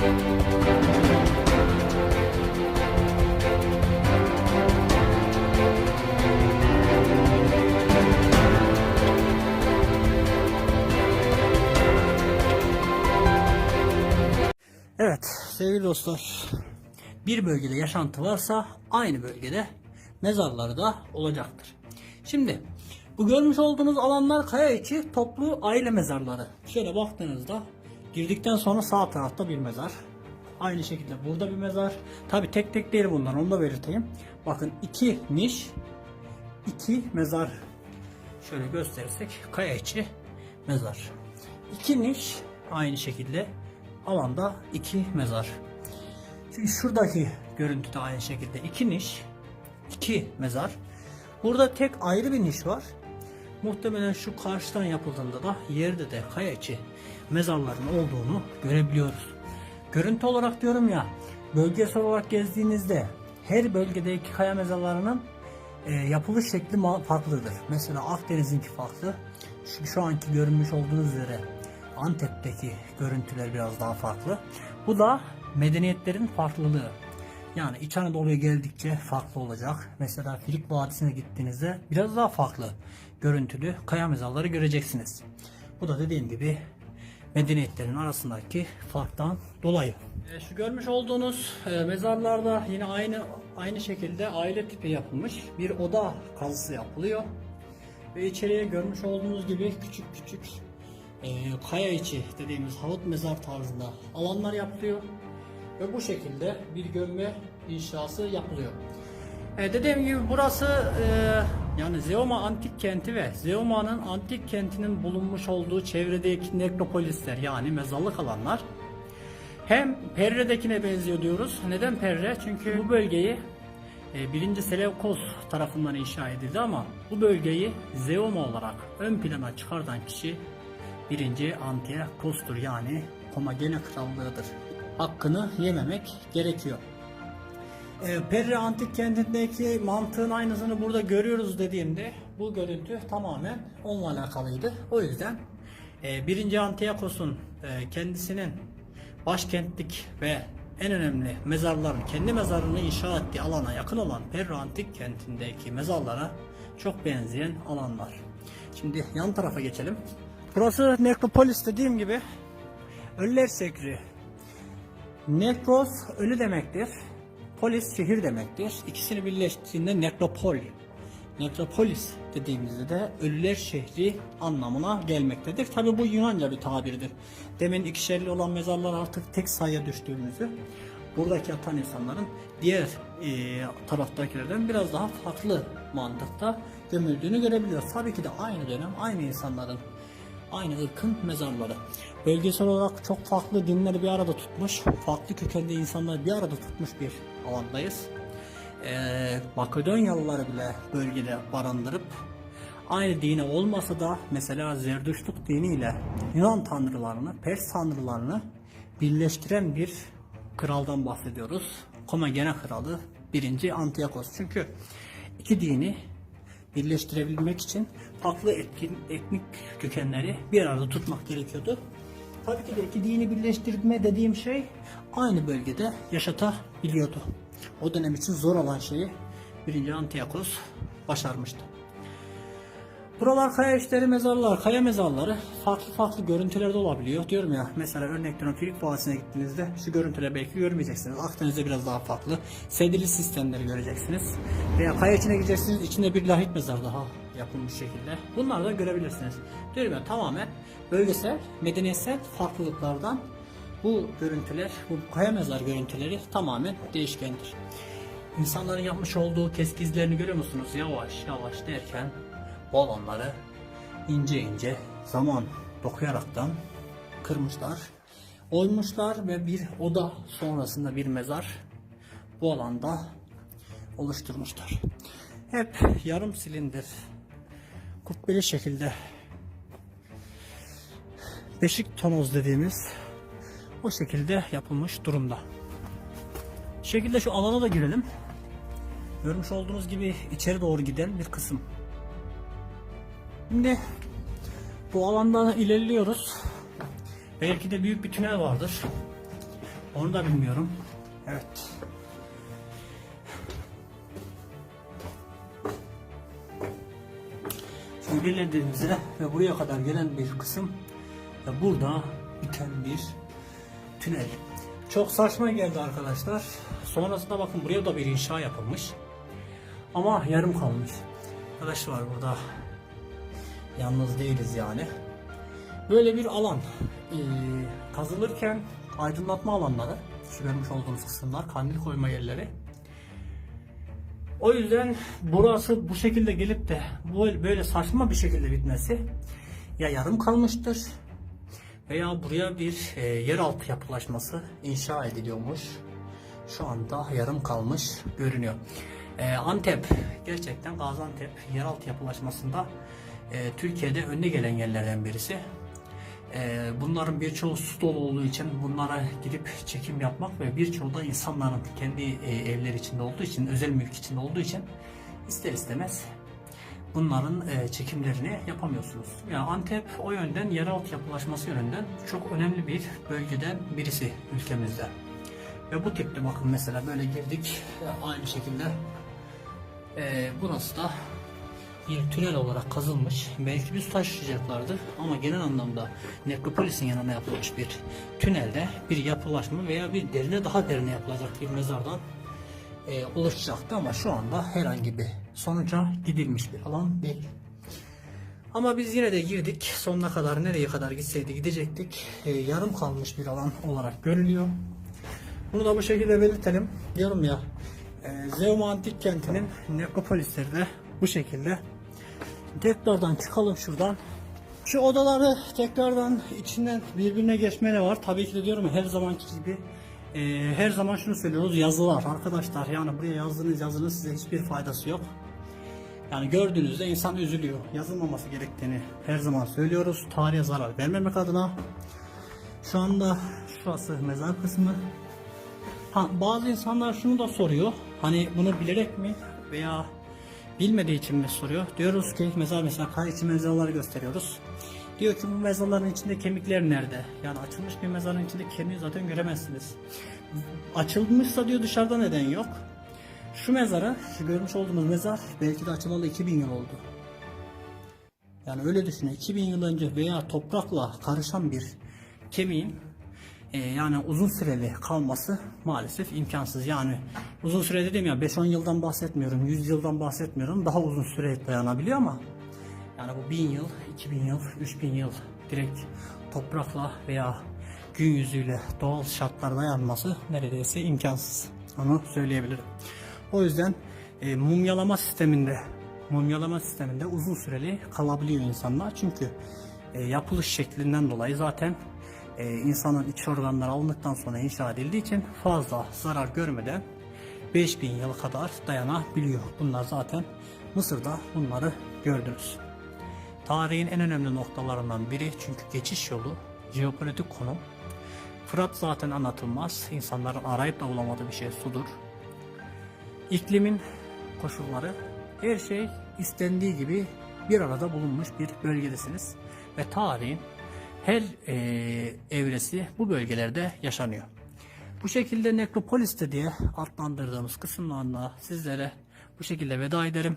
Evet sevgili dostlar bir bölgede yaşantı varsa aynı bölgede mezarları da olacaktır. Şimdi bu görmüş olduğunuz alanlar kaya içi toplu aile mezarları. Şöyle baktığınızda girdikten sonra sağ tarafta bir mezar. Aynı şekilde burada bir mezar. Tabi tek tek değil bunlar onu da belirteyim. Bakın iki niş iki mezar şöyle gösterirsek kaya içi mezar. İki niş aynı şekilde alanda iki mezar. Şimdi şuradaki görüntüde aynı şekilde iki niş, iki mezar. Burada tek ayrı bir niş var. Muhtemelen şu karşıdan yapıldığında da yerde de kaya içi mezarların olduğunu görebiliyoruz. Görüntü olarak diyorum ya, bölgesel olarak gezdiğinizde her bölgedeki kaya mezarlarının e, yapılış şekli farklıdır. Mesela Akdeniz'inki farklı. Şu, şu anki görünmüş olduğunuz üzere Antep'teki görüntüler biraz daha farklı. Bu da medeniyetlerin farklılığı. Yani İç Anadolu'ya geldikçe farklı olacak. Mesela Filik Vadisi'ne gittiğinizde biraz daha farklı görüntülü kaya mezarları göreceksiniz. Bu da dediğim gibi medeniyetlerin arasındaki farktan dolayı. E, şu görmüş olduğunuz e, mezarlarda yine aynı aynı şekilde aile tipi yapılmış bir oda kazısı yapılıyor. Ve içeriye görmüş olduğunuz gibi küçük küçük e, kaya içi dediğimiz havut mezar tarzında alanlar yapılıyor. Ve bu şekilde bir gömme inşası yapılıyor. E, dediğim gibi burası e, yani Zeoma antik kenti ve Zeoma'nın antik kentinin bulunmuş olduğu çevredeki nekropolisler yani mezarlık alanlar hem Perre'dekine benziyor diyoruz. Neden Perre? Çünkü bu bölgeyi e, 1. Seleukos tarafından inşa edildi ama bu bölgeyi Zeoma olarak ön plana çıkartan kişi 1. Antiochos'tur yani Komagene Krallığı'dır. Hakkını yememek gerekiyor. E, Perre antik kentindeki mantığın aynısını burada görüyoruz dediğimde bu görüntü tamamen onunla alakalıydı. O yüzden e, 1. Antiochos'un e, kendisinin başkentlik ve en önemli mezarların kendi mezarını inşa ettiği alana yakın olan Perre antik kentindeki mezarlara çok benzeyen alanlar. Şimdi yan tarafa geçelim. Burası nekropolis dediğim gibi ölüler şehri. Nekros ölü demektir. Polis şehir demektir. İkisini birleştirdiğinde nekropol. Nekropolis dediğimizde de ölüler şehri anlamına gelmektedir. Tabi bu Yunanca bir tabirdir. Demin ikişerli olan mezarlar artık tek sayıya düştüğümüzü buradaki yatan insanların diğer e, taraftakilerden biraz daha farklı mantıkta gömüldüğünü görebiliyoruz. Tabii ki de aynı dönem aynı insanların aynı ırkın mezarları. Bölgesel olarak çok farklı dinleri bir arada tutmuş, farklı kökenli insanları bir arada tutmuş bir alandayız. Ee, Makedonyalıları bile bölgede barındırıp aynı dine olmasa da mesela Zerdüştlük diniyle Yunan tanrılarını, Pers tanrılarını birleştiren bir kraldan bahsediyoruz. Komagene kralı 1. Antiochos. Çünkü iki dini birleştirebilmek için farklı etkin, etnik kökenleri bir arada tutmak gerekiyordu. Tabii ki de iki dini birleştirme dediğim şey aynı bölgede yaşatabiliyordu. O dönem için zor olan şeyi 1. Antiochos başarmıştı. Buralar kaya işleri mezarlar, kaya mezarları farklı farklı görüntülerde olabiliyor. Diyorum ya mesela örnekten Filik Vadisi'ne gittiğinizde şu görüntüleri belki görmeyeceksiniz. Akdeniz'de biraz daha farklı. Sedili sistemleri göreceksiniz. Veya kaya içine gideceksiniz içinde bir lahit mezar daha yapılmış şekilde. Bunları da görebilirsiniz. Diyorum ya tamamen bölgesel, medeniyetsel farklılıklardan bu görüntüler, bu kaya mezar görüntüleri tamamen değişkendir. İnsanların yapmış olduğu keski izlerini görüyor musunuz? Yavaş yavaş derken bu alanları ince ince zaman dokuyaraktan kırmışlar. Oymuşlar ve bir oda sonrasında bir mezar bu alanda oluşturmuşlar. Hep yarım silindir kubbeli şekilde beşik tonoz dediğimiz o şekilde yapılmış durumda. şekilde şu alana da girelim. Görmüş olduğunuz gibi içeri doğru giden bir kısım. Şimdi bu alandan ilerliyoruz. Belki de büyük bir tünel vardır. Onu da bilmiyorum. Evet. Şimdi belirlediğimizde ve buraya kadar gelen bir kısım ve burada biten bir tünel. Çok saçma geldi arkadaşlar. Sonrasında bakın buraya da bir inşa yapılmış. Ama yarım kalmış. Arkadaş var burada. Yalnız değiliz yani. Böyle bir alan. Ee, kazılırken aydınlatma alanları. Şu görmüş olduğunuz kısımlar kandil koyma yerleri. O yüzden burası bu şekilde gelip de böyle saçma bir şekilde bitmesi ya yarım kalmıştır veya buraya bir e, yeraltı yapılaşması inşa ediliyormuş. Şu anda yarım kalmış görünüyor. E, Antep gerçekten Gaziantep yeraltı yapılaşmasında e, Türkiye'de önde gelen yerlerden birisi. E, bunların birçoğu su dolu olduğu için bunlara gidip çekim yapmak ve birçoğu da insanların kendi e, evleri içinde olduğu için, özel mülk içinde olduğu için ister istemez bunların e, çekimlerini yapamıyorsunuz. Yani Antep o yönden yeraltı yapılaşması yönünden çok önemli bir bölgeden birisi ülkemizde. Ve bu tipte bakın mesela böyle girdik e, aynı şekilde e, burası da bir tünel olarak kazılmış. Belki bir su taşıyacaklardı ama genel anlamda nekropolisin yanına yapılmış bir tünelde bir yapılaşma veya bir derine daha derine yapılacak bir mezardan e, oluşacaktı ama şu anda herhangi bir sonuca gidilmiş bir alan değil. Ama biz yine de girdik. Sonuna kadar nereye kadar gitseydi gidecektik. E, yarım kalmış bir alan olarak görülüyor. Bunu da bu şekilde belirtelim. Diyorum ya e, Zeuma Antik Kenti'nin nekropolisleri de bu şekilde. Tekrardan çıkalım şuradan. Şu odaları tekrardan içinden birbirine geçmene var. Tabii ki de diyorum her zamanki gibi e, her zaman şunu söylüyoruz yazılar arkadaşlar yani buraya yazdığınız yazının size hiçbir faydası yok. Yani gördüğünüzde insan üzülüyor. Yazılmaması gerektiğini her zaman söylüyoruz. Tarihe zarar vermemek adına. Şu anda şurası mezar kısmı. Ha, bazı insanlar şunu da soruyor. Hani bunu bilerek mi veya bilmediği için mi soruyor. Diyoruz ki mezar mesela kay içi mezarları gösteriyoruz. Diyor ki bu mezarların içinde kemikler nerede? Yani açılmış bir mezarın içinde kemiği zaten göremezsiniz. Açılmışsa diyor dışarıda neden yok? Şu mezarı, şu görmüş olduğumuz mezar belki de açılalı 2000 yıl oldu. Yani öyle düşünün 2000 yıl önce veya toprakla karışan bir kemiğin e, yani uzun süreli kalması maalesef imkansız. Yani uzun süre dedim ya 5-10 yıldan bahsetmiyorum, 100 yıldan bahsetmiyorum. Daha uzun süre dayanabiliyor ama yani bu 1000 yıl, 2000 yıl, 3000 yıl direkt toprakla veya gün yüzüyle doğal şartlarda yanması neredeyse imkansız. Onu söyleyebilirim. O yüzden e, mumyalama sisteminde mumyalama sisteminde uzun süreli kalabiliyor insanlar. Çünkü e, yapılış şeklinden dolayı zaten e, insanın iç organları alındıktan sonra inşa edildiği için fazla zarar görmeden 5000 yıl kadar dayanabiliyor. Bunlar zaten Mısır'da bunları gördünüz. Tarihin en önemli noktalarından biri çünkü geçiş yolu, jeopolitik konum. Fırat zaten anlatılmaz. İnsanların arayıp da bulamadığı bir şey sudur. İklimin koşulları, her şey istendiği gibi bir arada bulunmuş bir bölgedesiniz. Ve tarihin her eee, evresi bu bölgelerde yaşanıyor. Bu şekilde nekropolis de diye adlandırdığımız kısımlarla sizlere bu şekilde veda ederim.